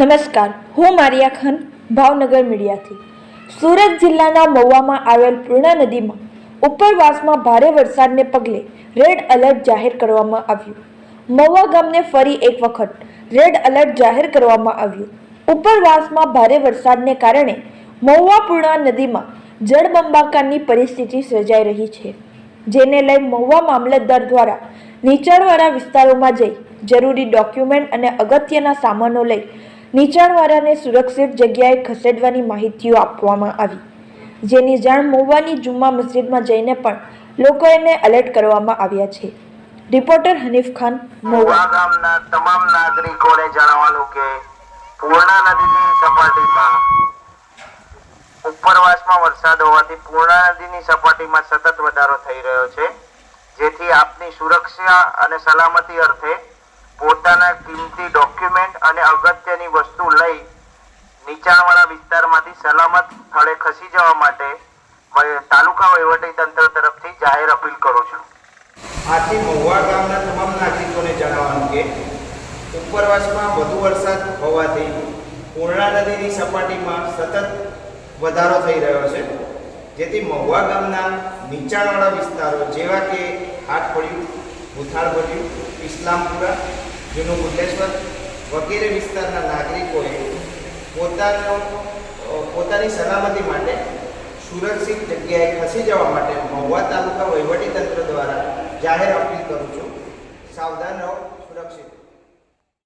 નમસ્કાર, હું મારિયા ખાન ભાવનગર મીડિયાથી. સુરત જિલ્લાના મહુવામાં આવેલ પૂર્ણા નદીમાં ઉપરવાસમાં ભારે વરસાદને પગલે રેડ એલર્ટ જાહેર કરવામાં આવ્યું. મહુવા ગામને ફરી એક વખત રેડ એલર્ટ જાહેર કરવામાં આવ્યું. ઉપરવાસમાં ભારે વરસાદને કારણે મહુવા પૂર્ણા નદીમાં જળબંબાકારની પરિસ્થિતિ સર્જાઈ રહી છે, જેને લઈ મહુવા મામલતદાર દ્વારા નીચાણવાળા વિસ્તારોમાં જઈ જરૂરી ડોક્યુમેન્ટ અને અગત્યના સામાનો લઈ નીચાણવાળાને સુરક્ષિત જગ્યાએ ખસેડવાની માહિતીઓ આપવામાં આવી. જેની જાણ મોવાની જુમ્મા મસ્જિદમાં જઈને પણ લોકોને એલર્ટ કરવામાં આવ્યા છે. રિપોર્ટર હનીફ ખાન મહુવા ગામના તમામ નાગરિકોને જણાવવાનું કે પૂર્ણા નદીની સપાટીમાં ઉપરવાસમાં વરસાદ હોવાથી પૂર્ણા નદીની સપાટીમાં સતત વધારો થઈ રહ્યો છે. જેથી આપની સુરક્ષા અને સલામતી અર્થે પોતાના કિંમતી ડોક્યુમેન્ટ અને અગત્યની વસ્તુ લઈ નીચાણવાળા વિસ્તારમાંથી સલામત સ્થળે ખસી જવા માટે તાલુકા વહીવટી તંત્ર તરફથી જાહેર અપીલ કરું છું. આથી મહુવા ગામના તમામ નાગરિકોને જણાવવાનું કે, ઉપરવાસમાં વધુ વરસાદ હોવાથી પૂર્ણા નદીની સપાટીમાં સતત વધારો થઈ રહ્યો છે. જેથી મહુવા ગામના નીચાણવાળા વિસ્તારો જેવા કે હાટપડ્યું ભૂથાળભર્યું ઇસ્લામપુરા જૂનું મુંડેશ્વર વગેરે વિસ્તારના નાગરિકોએ પોતાનો પોતાની સલામતી માટે સુરક્ષિત જગ્યાએ ખસી જવા માટે મહુવા તાલુકા વહીવટીતંત્ર દ્વારા જાહેર અપીલ કરું છું. સાવધાન રહો.